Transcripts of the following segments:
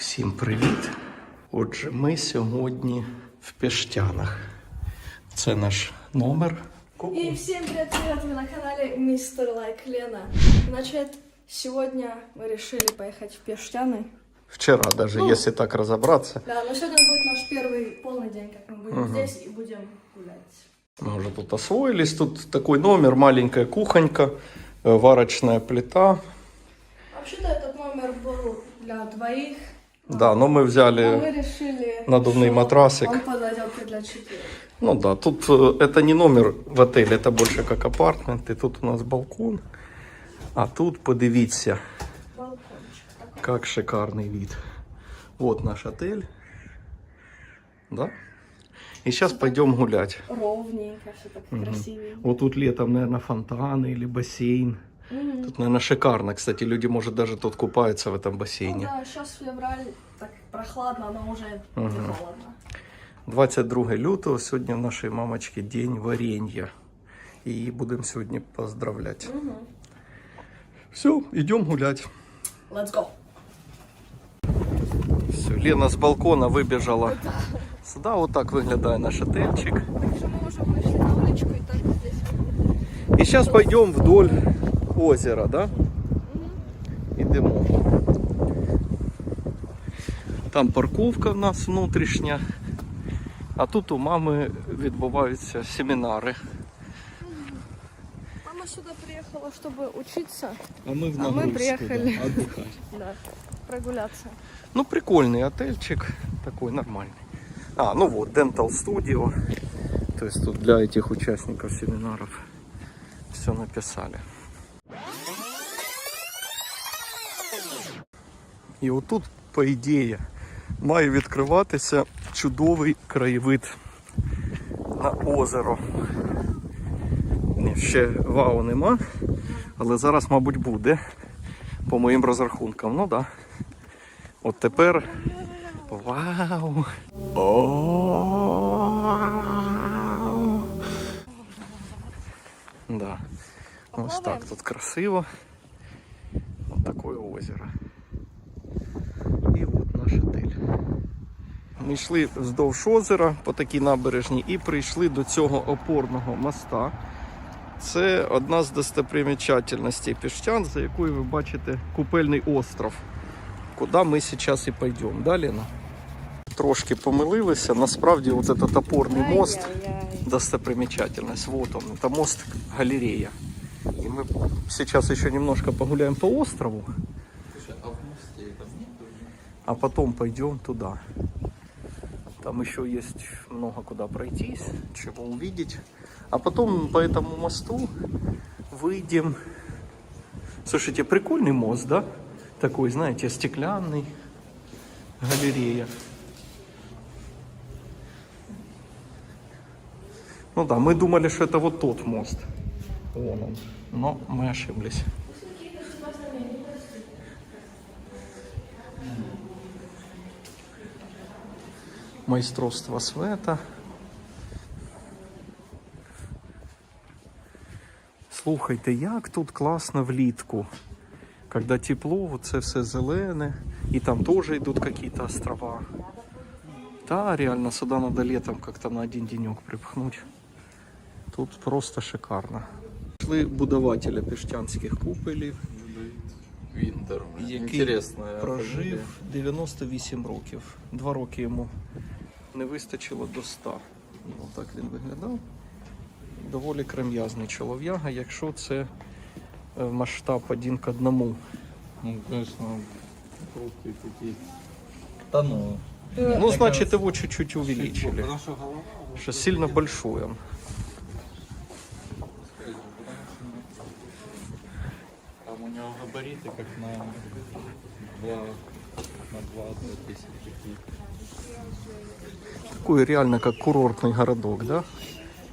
Всім привіт! Отже, ми сьогодні в Пештянах. Це наш номер. И всем привет, привет, вы на канале Мистер Лайк Лена. Значит, сегодня мы решили поехать в Пештяны. Вчера, даже Ну. если так разобраться. Да, но сегодня будет наш первый полный день, как мы будем здесь и будем гулять. Мы уже тут освоились. Тут такой номер, маленькая кухонька, э, варочная плита. Вообще-то этот номер был для двоих. да, но мы Но взяли... мы решили, надувный матрасик. Он подойдет и для четырех. Ну да, тут это не номер в отеле, это больше как апартмент. И тут у нас балкон. А тут, подивіться. Как шикарный вид. Вот наш отель. Да? И сейчас пойдем гулять. Ровненько, все так красивенько. Вот тут летом, наверное, фонтаны или бассейн. Мгм. Тут, наверное, шикарно. Кстати, люди, может, даже тут купаются в этом Ну бассейне. да, сейчас февраль, так прохладно, но уже не Мгм. холодно. 22 лютого, сьогодні в нашій мамочки день варенья. І її будемо сьогодні поздравляти. Мгм. Все, идем гулять. Let's go. Все, Лена з балкона вибіжала. Сюди отак виглядає наш отельчик. Так что мы уже вышли на уличку и так здесь. И сейчас пойдем вдоль озера, да? Ідемо. Там парковка в нас внутрішня. А тут у мами відбуваються семінари. Мама сюда приехала, чтобы учиться, А ми в а мы приехали отдыхать. да, прогуляться. Ну, прикольный отельчик, такой нормальный. А, ну вот, Dental Studio. То есть тут для этих участников семинаров все написали. І отут, по ідеї, має відкриватися чудовий краєвид на озеро. Ні, ще вау нема, але зараз, мабуть, буде по моїм розрахункам. Ну так. Да. От тепер. Вау! О! Да. Ось так тут красиво. Ось таке озеро. І от наш отель. Ми йшли вздовж озера по такій набережній і прийшли до цього опорного моста. Це одна з достопримічательностей піщан, за якою ви бачите купельний остров куди ми зараз і пойдемо. Да, Лена? Трошки помилилися. Насправді, от этот опорний мост достопримечательность. Вот он, это мост галерея. И мы сейчас еще немножко погуляем по острову, а потом пойдем туда. Там еще есть много куда пройтись, чего увидеть. А потом по этому мосту выйдем. Слушайте, прикольный мост, да? Такой, знаете, стеклянный. Галерея. Ну да, мы думали, что это вот тот мост. Вон он. Но мы ошиблись. Майстровство света. Слухайте, як тут класно влітку. Когда тепло, вот це все зелене, и там тоже идут какие-то острова. Да, реально, сюда надо летом как-то на один денек припхнуть. Тут просто шикарно. Шли будователя піштянських купелів, Вінтер. Який Інтересно. прожив 98 років. Два роки йому Не вистачило до 100. Отак він виглядав. Доволі крем'язний чолов'яга, якщо це е, масштаб один к одному. Ну, конечно, крутые такие. Да ну. Ну, значит, его чуть-чуть увеличили. Что сильно большой он. Там у него габариты как на 2 на 20 тысяч такие. Такой реально как курортный городок, да?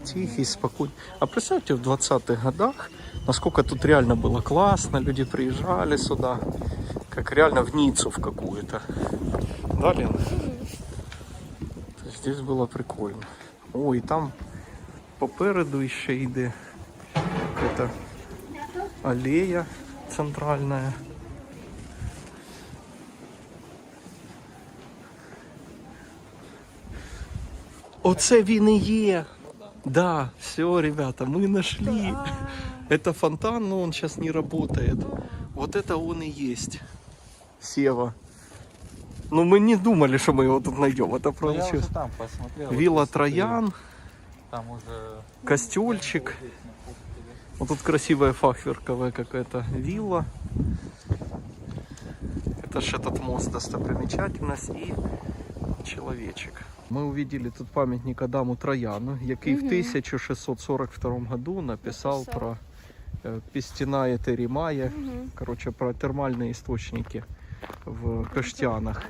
Тихий, спокойный. А представьте, в 20-х годах, насколько тут реально было классно, люди приезжали сюда, как реально в Ниццу в какую-то. Да, Лена? То есть Здесь было прикольно. О, и там попереду ще йде какая-то аллея центральная. Оце він і є. Да, все, ребята, мы нашли. Это фонтан, но он сейчас не работает. Вот это он и есть. Сева. Ну, мы не думали, что мы его тут найдем. Это Ну, Я получилось. уже там посмотрел. Вилла вот стоит. Троян, Там уже... костюльчик. Вот тут красивая фахверковая какая-то вилла. Это ж этот мост достопримечательность и человечек. Мы увидели тут памятник Адаму Трояну, який в Мгм. 1642 году написал Написал. про э, Пестина и Теремая, Мгм. короче, про термальные источники в Каштянах.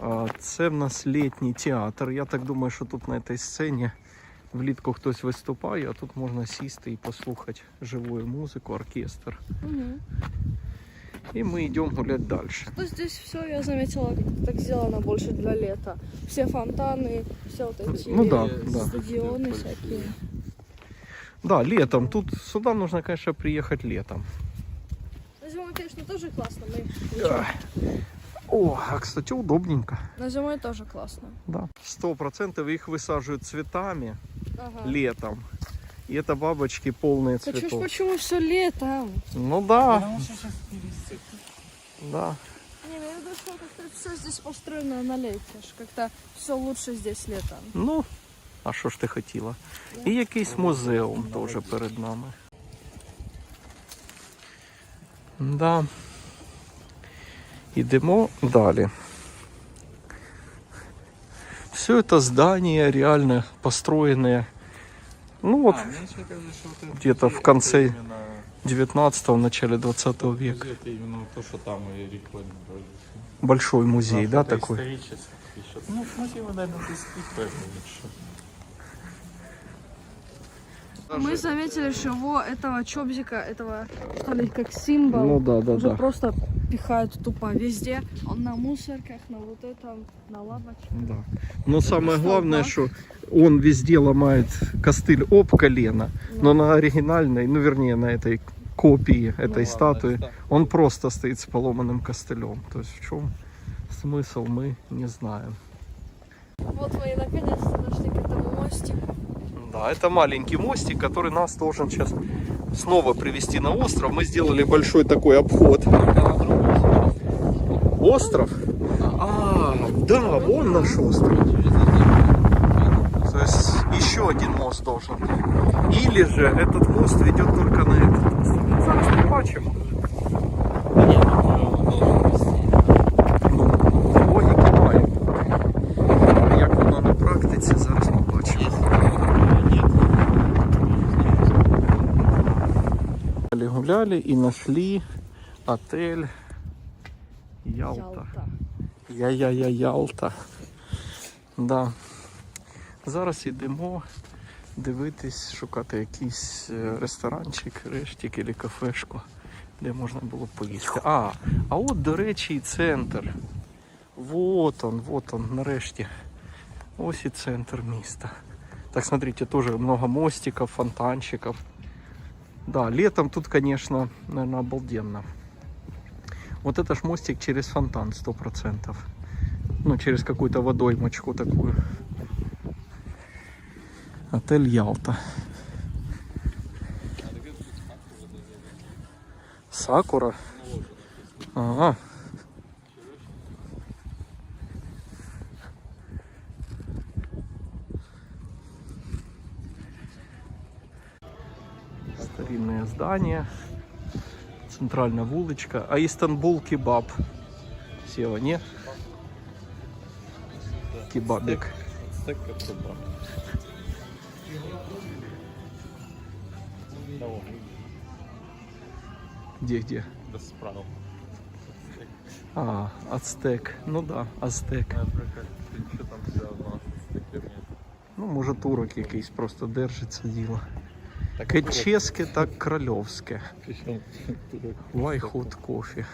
А, Це в нас літній театр. Я так думаю, що тут на цій сцені влітку хтось виступає, а тут можна сісти і послухати живу музику, оркестр. Мгм. І ми йдемо гуляти далі. Ну, здесь все, я заметила, как так сделано больше для лета. Все фонтаны, все вот эти Ну да, Э, да. стадионы Большие. всякие. Да, летом. Тут сюди нужно, конечно, приїхати летом. На зимой, конечно, тоже классно. Мы... ничего. О, а кстати, удобненько. На зимой тоже классно. Да. Сто процентов их высаживают цветами Ага. летом. И это бабочки полные Так чё ж цветов. почему все летом? Ну да, Потому что сейчас пересыпь. да. Не, ну я думаю, что как-то все здесь построено на лете. ж Как-то все лучше здесь летом. Ну, а що ж ти хотіла? І якийсь музеум теж перед нами. Да. Ідемо далі. Все это здания реально построенные. ну вот, А, вот где-то в конце именно- 19-го, начале 20 века. Это именно то, что там и рекламировали. Большой музей, да, такой? еще. Ну, музей, наверное, Мы заметили, что его, этого чобзика, этого стали как символ. Ну да, да, уже да. просто пихают тупо везде. Он на мусорках, на вот этом, на лавочках. Да. Но самое главное, что он везде ломает костыль об колено, но на оригинальной, ну вернее на этой копии этой ладно, статуи, это- он просто стоит с поломанным костылем. То есть в чем смысл, мы не знаем. Вот мы и наконец-то дошли к этому мостику. Да, это маленький мостик, который нас должен сейчас снова привести на остров. Мы сделали большой такой обход. Остров? А, да, вон наш остров. То есть еще один мост должен. Или же этот мост ведет только на этот. Зараз побачимо. Гуляли, гуляли и нашли отель Ялта. Я-я-я Ялта. Да. Зараз йдемо дивитись, шукати якийсь е, ресторанчик, рештик або кафешку, де можна було поїсти. А, а от, до речі, і центр. Вот он, вот он, нарешті. Ось і центр міста. Так, смотрите, тоже много мостиков, фонтанчиков. Да, летом тут, конечно, наверное, обалденно. Вот это ж мостик через фонтан, сто процентов. Ну, через какую-то водоймочку такую. Отель Ялта. Сакура? Ага. Старинное здание. Центральная вуличка. А Истанбул кебаб. Сева, не? Кебабик. Стек. Давай, Где-где? да справа. А, Ацтек. Ну да, Ацтек. Ну, може, турок якийсь просто держиться діло. Чеське, так крольовське. Вайхут кофе.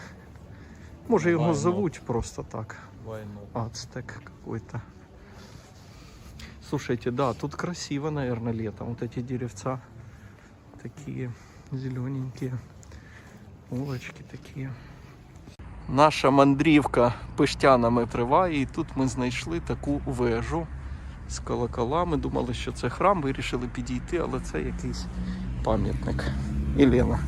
Може його зовуть просто так. Ацтек какой-то. Слушайте, да, тут красиво, наверное, летом. Вот эти деревца такие зелененькие. Улочки такие. Наша мандрівка пиштянами триває, і тут ми знайшли таку вежу з колоколами. Думали, що це храм, вирішили підійти, але це якийсь пам'ятник. І Лена.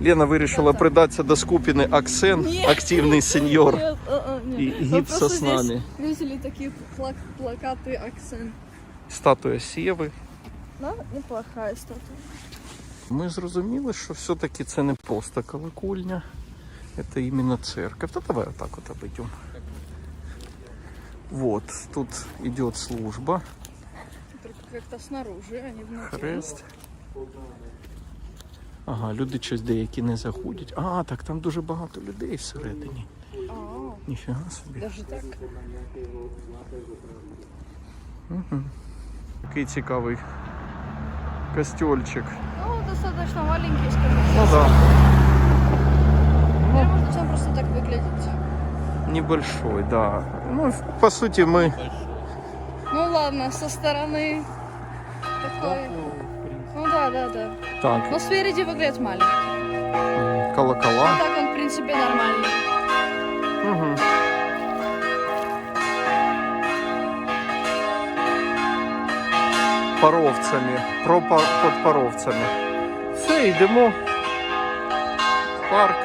Лена вирішила придатися до скупіни Аксен, активний сеньор. Нет, а, а, нет. И Мы гипс с нами. Видели такие плак- плакаты акцент. Статуя Сєви. Да, неплохая статуя. Ми зрозуміли, що все-таки це не просто колокольня, це іменно церковь. Та давай отак от обійдемо. Вот, тут идет служба, Только как-то снаружи, а не внутри. хрест. Ага, люди щось деякі не заходять. А, так там дуже багато людей всередині. Ніфіга собі. даже так. Який цікавий костюльчик. Ну, достаточно маленький, скажем. Ну да, может он просто так выглядеть. Небольшой, да. Ну, по суті, ми Ну ладно, со стороны такой. Ну да, да, да. так, Но спереди выглядит маленький. колокола. А так он, в принципе, нормальный. Угу. Паровцями, про пар- під паровцями. Все, йдемо в парк.